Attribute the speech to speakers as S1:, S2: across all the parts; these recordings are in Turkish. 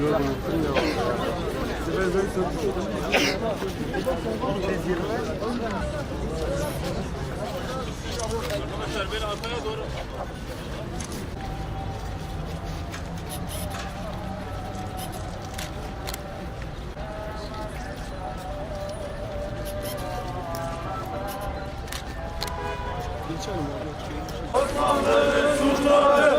S1: Osmanlı'nın sultanı Akdeşik Seninle Osmanlı'nın sultanı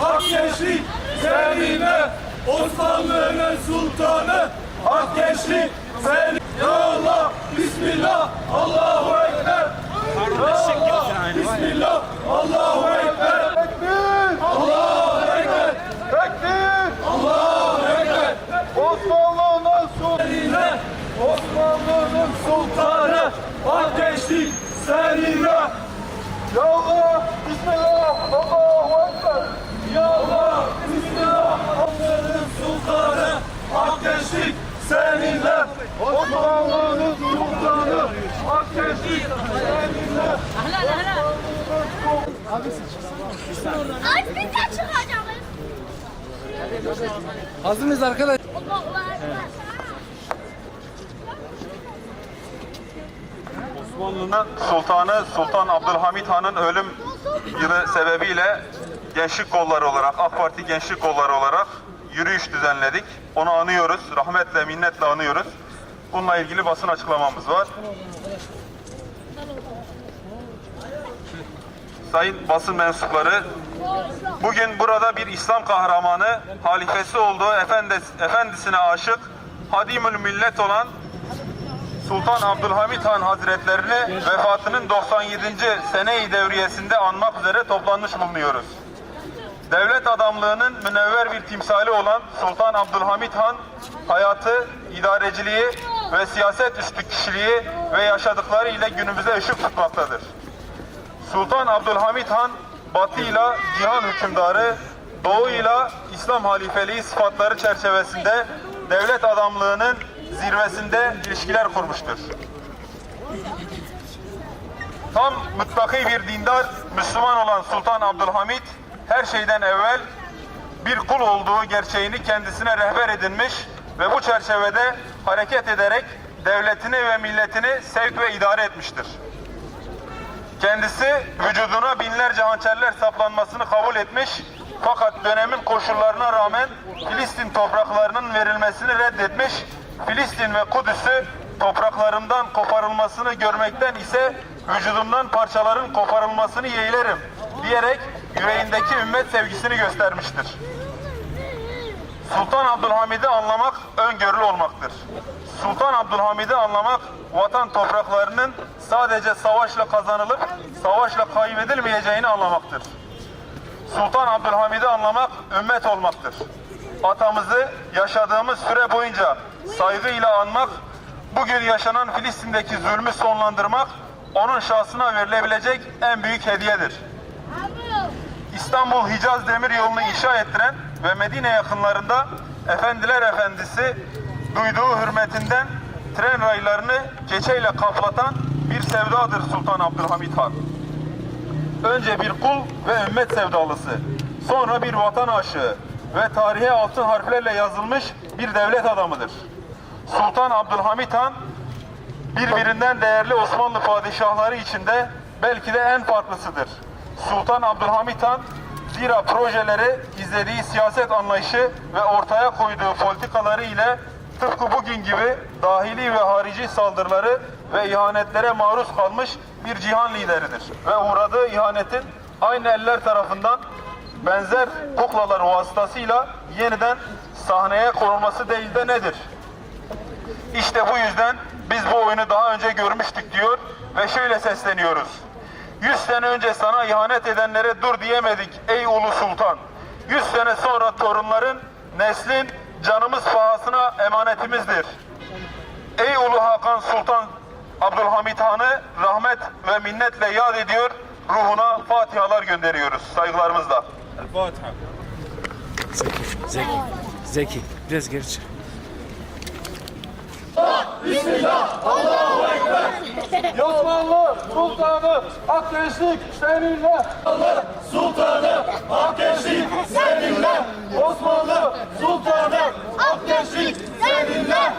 S1: Akdeşik Seninle Osmanlı'nın sultanı Akdeşik Seninle Ya Allah Bismillah Allahu Ekber Bismillah Allahu Ekber. Tekbir. Allahu Ekber. Tekbir. Allahu Ekber. Osmanlı'nın sultanı. Osmanlı'nın sultanı. Ateşlik seninle Ya
S2: Çıkacağız.
S3: Hazır mıyız arkadaş?
S2: Allahu Ekber.
S1: Osmanlı'nın sultanı Sultan Abdülhamit Han'ın ölüm yılı sebebiyle gençlik kolları olarak, AK Parti gençlik kolları olarak yürüyüş düzenledik. Onu anıyoruz, rahmetle, minnetle anıyoruz. Bununla ilgili basın açıklamamız var. Sayın basın mensupları, bugün burada bir İslam kahramanı, halifesi olduğu efendis, efendisine aşık, hadimül millet olan Sultan Abdülhamit Han Hazretlerini vefatının 97. sene-i devriyesinde anmak üzere toplanmış bulunuyoruz. Devlet adamlığının münevver bir timsali olan Sultan Abdülhamit Han, hayatı, idareciliği ve siyaset üstü kişiliği ve yaşadıkları ile günümüze ışık tutmaktadır. Sultan Abdülhamit Han, batıyla cihan hükümdarı, doğuyla İslam halifeliği sıfatları çerçevesinde devlet adamlığının zirvesinde ilişkiler kurmuştur. Tam mutlaki bir dindar Müslüman olan Sultan Abdülhamit her şeyden evvel bir kul olduğu gerçeğini kendisine rehber edinmiş ve bu çerçevede hareket ederek devletini ve milletini sevk ve idare etmiştir. Kendisi vücuduna binlerce hançerler saplanmasını kabul etmiş fakat dönemin koşullarına rağmen Filistin topraklarının verilmesini reddetmiş. Filistin ve Kudüs'ü topraklarımdan koparılmasını görmekten ise vücudumdan parçaların koparılmasını yeğlerim diyerek yüreğindeki ümmet sevgisini göstermiştir. Sultan Abdülhamid'i anlamak öngörülü olmaktır. Sultan Abdülhamid'i anlamak vatan topraklarının sadece savaşla kazanılıp savaşla kaybedilmeyeceğini anlamaktır. Sultan Abdülhamid'i anlamak ümmet olmaktır. Atamızı yaşadığımız süre boyunca saygıyla anmak, bugün yaşanan Filistin'deki zulmü sonlandırmak, onun şahsına verilebilecek en büyük hediyedir. İstanbul Hicaz Demir Yolu'nu inşa ettiren ve Medine yakınlarında Efendiler Efendisi duyduğu hürmetinden tren raylarını keçeyle kaplatan bir sevdadır Sultan Abdülhamit Han. Önce bir kul ve ümmet sevdalısı, sonra bir vatan aşığı ve tarihe altın harflerle yazılmış bir devlet adamıdır. Sultan Abdülhamit Han birbirinden değerli Osmanlı padişahları içinde belki de en farklısıdır. Sultan Abdülhamit Han zira projeleri, izlediği siyaset anlayışı ve ortaya koyduğu politikaları ile tıpkı bugün gibi dahili ve harici saldırıları ve ihanetlere maruz kalmış bir cihan lideridir. Ve uğradığı ihanetin aynı eller tarafından benzer kuklalar vasıtasıyla yeniden sahneye konulması değil de nedir? İşte bu yüzden biz bu oyunu daha önce görmüştük diyor ve şöyle sesleniyoruz. Yüz sene önce sana ihanet edenlere dur diyemedik ey ulu sultan. Yüz sene sonra torunların, neslin canımız pahasına emanetimizdir. Ey ulu Hakan Sultan Abdülhamit Han'ı rahmet ve minnetle yad ediyor. Ruhuna fatihalar gönderiyoruz saygılarımızla.
S3: Zeki, Zeki, Zeki. Biraz geri çık. Bismillah, Allahu Ekber.
S4: Osmanlı Sultanı Akdeşlik seninle. Osmanlı Sultanı Akdeşlik seninle. Osmanlı Sultanı Akdeşlik seninle.